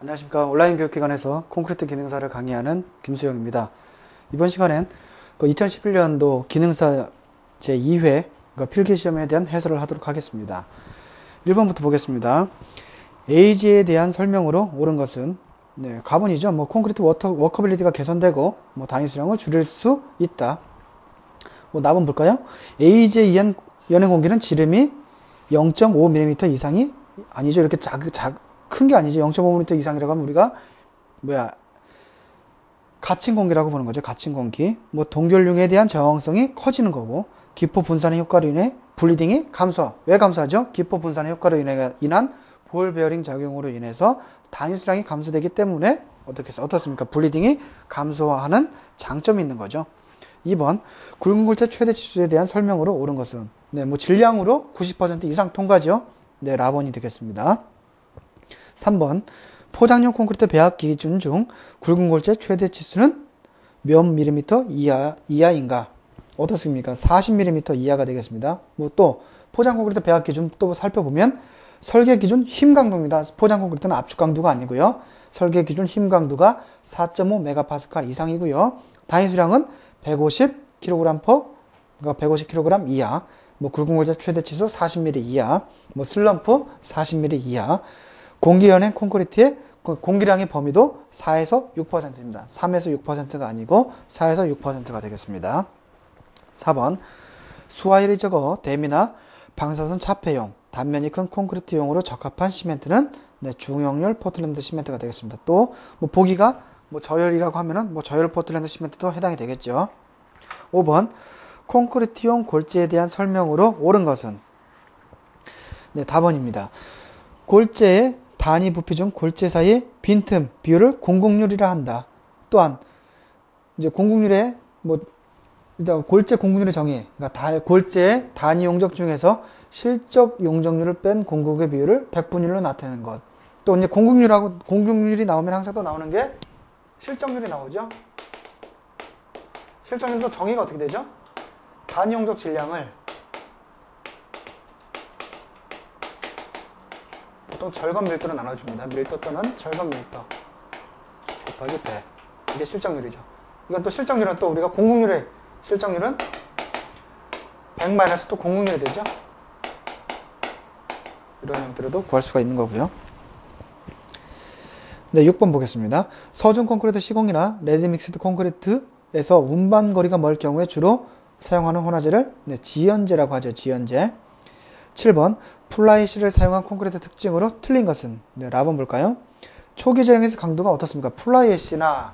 안녕하십니까. 온라인 교육기관에서 콘크리트 기능사를 강의하는 김수영입니다. 이번 시간엔 그 2011년도 기능사 제2회 그 필기시험에 대한 해설을 하도록 하겠습니다. 1번부터 보겠습니다. 에이지에 대한 설명으로 옳은 것은 네, 가본이죠. 뭐 콘크리트 워터, 워커빌리티가 개선되고 뭐 단위 수량을 줄일 수 있다. 뭐 답은 볼까요? 에이지에 의한 연행 공기는 지름이 0.5mm 이상이 아니죠. 이렇게 작, 작, 큰 게 아니죠. 0.5mm 이상이라고 하면 우리가 뭐야 갇힌 공기라고 보는 거죠. 갇힌 공기. 뭐 동결융에 대한 저항성이 커지는 거고 기포 분산의 효과로 인해 블리딩이 감소. 왜 감소하죠? 기포 분산의 효과로 인해 인한 볼 베어링 작용으로 인해서 단위수량이 감소되기 때문에 어떻게 어떻습니까? 블리딩이 감소하는 장점이 있는 거죠. 2번 굵은 골재 최대 치수에 대한 설명으로 옳은 것은 네, 뭐 질량으로 90% 이상 통과죠. 네, 라본이 되겠습니다. 3번 포장용 콘크리트 배합 기준 중 굵은 골재 최대 치수는 몇 밀리미터 이하, 이하인가? 어떻습니까? 40mm 이하가 되겠습니다. 뭐 또 포장 콘크리트 배합 기준 또 살펴보면 설계 기준 힘 강도입니다. 포장 콘크리트는 압축 강도가 아니고요. 설계 기준 힘 강도가 4.5 메가파스칼 이상이고요. 단위 수량은 150kg per 그러니까 150kg 이하. 뭐 굵은 골재 최대 치수 40mm 이하. 뭐 슬럼프 40mm 이하. 공기 연행 콘크리트의 공기량의 범위도 4에서 6%입니다. 3에서 6%가 아니고 4에서 6%가 되겠습니다. 4번 수화율이 적어 댐이나 방사선 차폐용, 단면이 큰 콘크리트용으로 적합한 시멘트는 네, 중형열 포틀랜드 시멘트가 되겠습니다. 또 뭐 보기가 뭐 저열이라고 하면은 뭐 저열 포틀랜드 시멘트도 해당이 되겠죠. 5번 콘크리트용 골재에 대한 설명으로 옳은 것은 네, 답원입니다. 골재의 단위 부피 중 골재 사이의 빈틈 비율을 공공률이라 한다. 또한 이제 공공률의 뭐 일단 골재 공공률의 정의, 그러니까 다, 골재의 단위 용적 중에서 실적 용적률을 뺀 공국의 비율을 백분율로 나타내는 것. 또 이제 공국률하고 공국률이 나오면 항상 또 나오는 게 실적률이 나오죠. 실적률도 정의가 어떻게 되죠? 단위 용적 질량을 보통 절건 밀도로 나눠줍니다. 밀도 또는 절건 밀도 곱하기 100. 이게 실적률이죠. 이건 또 실적률은 또 우리가 공공률의 실적률은 100 마이너스 또 공공률이 되죠. 이런 형태로도 구할 수가 있는 거고요. 네, 6번 보겠습니다. 서중 콘크리트 시공이나 레드 믹스드 콘크리트에서 운반 거리가 멀 경우에 주로 사용하는 혼화제를 네, 지연제라고 하죠. 지연제. 7번 플라이시를 사용한 콘크리트 특징으로 틀린 것은 네, 라번 볼까요? 초기 재량에서 강도가 어떻습니까? 플라이애쉬나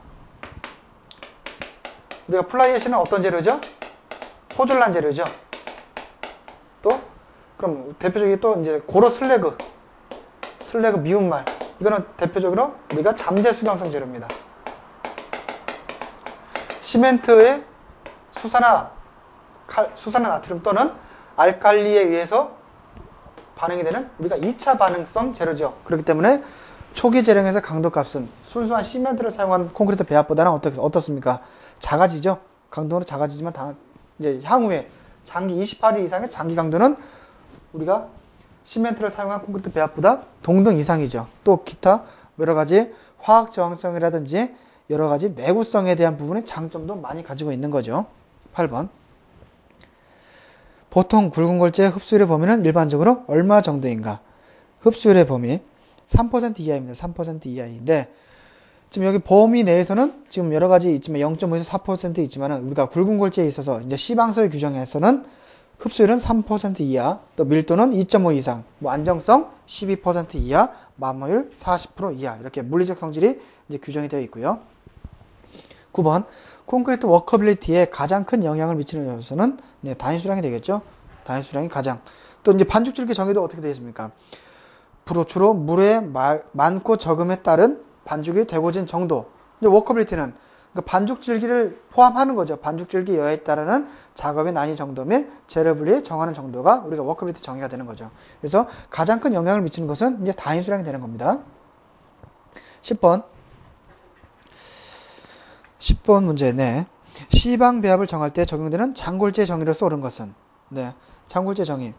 우리가 플라이애쉬는 어떤 재료죠? 포졸란 재료죠. 또 그럼 대표적인 또 이제 고로 슬래그 슬래그 미운 말 이거는 대표적으로 우리가 잠재 수경성 재료입니다. 시멘트의 수산화 칼, 수산화 나트륨 또는 알칼리에 의해서 반응이 되는 우리가 2차 반응성 재료죠. 그렇기 때문에 초기 재량에서 강도 값은 순수한 시멘트를 사용한 콘크리트 배합보다는 어떻, 어떻습니까? 작아지죠. 강도는 작아지지만 다, 이제 향후에 장기 28일 이상의 장기 강도는 우리가 시멘트를 사용한 콘크리트 배합보다 동등 이상이죠. 또 기타 여러 가지 화학 저항성이라든지 여러 가지 내구성에 대한 부분의 장점도 많이 가지고 있는 거죠. 8번. 보통 굵은 골재의 흡수율의 범위는 일반적으로 얼마 정도인가? 흡수율의 범위 3% 이하입니다. 3% 이하인데 지금 여기 범위 내에서는 지금 여러 가지 있지만 0.5에서 4% 있지만은 우리가 굵은 골재에 있어서 이제 시방서의 규정에서는 흡수율은 3% 이하, 또 밀도는 2.5 이상, 뭐 안정성 12% 이하, 마모율 40% 이하 이렇게 물리적 성질이 이제 규정이 되어 있고요. 9번 콘크리트 워커빌리티에 가장 큰 영향을 미치는 요소는 네, 단위 수량이 되겠죠. 단위 수량이 가장. 또 이제 반죽질기 정의도 어떻게 되어 있습니까? 주로 물의 많고 적음에 따른 반죽이 되고진 정도. 이제 워커빌리티는 그러니까 반죽질기를 포함하는 거죠. 반죽질기 여에 따르는 작업의 난이 정도 및 재료 분리 정하는 정도가 우리가 워커빌리티 정의가 되는 거죠. 그래서 가장 큰 영향을 미치는 것은 이제 단위 수량이 되는 겁니다. 10번 10번 문제 네. 시방 배합을 정할 때 적용되는 장골제 정의로서 옳은 것은 네. 장골제 정의.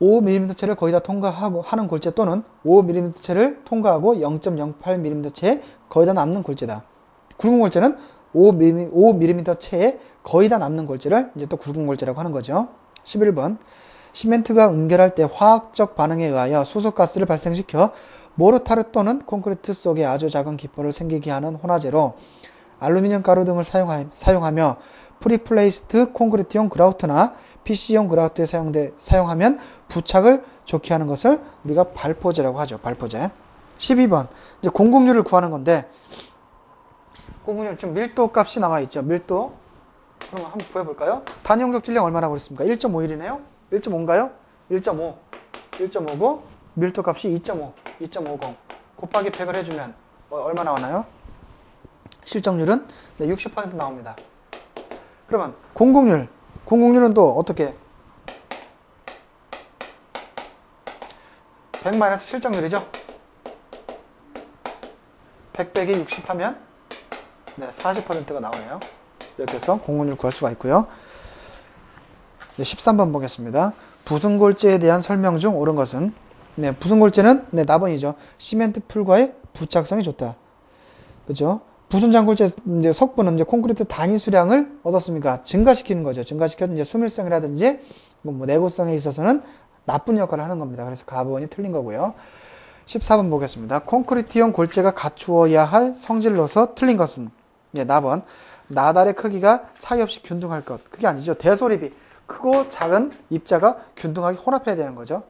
5mm체를 거의 다 통과하고 하는 골재 또는 5mm체를 통과하고 0.08mm체에 거의 다 남는 골재다. 굵은 골재는 5mm, 5mm체에 거의 다 남는 골재를 이제 또 굵은 골재라고 하는 거죠. 11번. 시멘트가 응결할 때 화학적 반응에 의하여 수소가스를 발생시켜 모르타르 또는 콘크리트 속에 아주 작은 기포를 생기게 하는 혼화제로 알루미늄 가루 등을 사용하 며 프리플레이스트 콘크리트용 그라우트나 PC용 그라우트에 사용돼, 사용하면 부착을 좋게 하는 것을 우리가 발포제라고 하죠. 발포제. 12번. 이제 공공률을 구하는 건데, 공공률 지금 밀도 값이 나와 있죠. 밀도. 그러면 한번 구해 볼까요? 단위용적 질량 얼마나 그랬습니까? 1.51이네요? 1.5인가요? 1.5. 1.5고, 밀도 값이 2.5. 2.50. 곱하기 100을 해주면 어, 얼마 나오나요? 실적률은 네, 60% 나옵니다. 그러면 공공률, 공공률은 또 어떻게? 100 마이너스 실적률이죠? 100 빼기 60 하면 네, 40%가 나오네요. 이렇게 해서 공공률 구할 수가 있고요. 네, 13번 보겠습니다. 부순골재에 대한 설명 중 옳은 것은 네, 부순골재는 네, 나번이죠. 시멘트 풀과의 부착성이 좋다. 그죠? 부순장골재 이제 석분은 이제 콘크리트 단위 수량을 얻었습니까? 증가시키는 거죠. 증가시켜서 이제 수밀성이라든지 뭐, 뭐 내구성에 있어서는 나쁜 역할을 하는 겁니다. 그래서 가번이 틀린 거고요. 14번 보겠습니다. 콘크리트용 골재가 갖추어야 할 성질로서 틀린 것은 예, 나번 나달의 크기가 차이 없이 균등할 것. 그게 아니죠. 대소립이 크고 작은 입자가 균등하게 혼합해야 되는 거죠.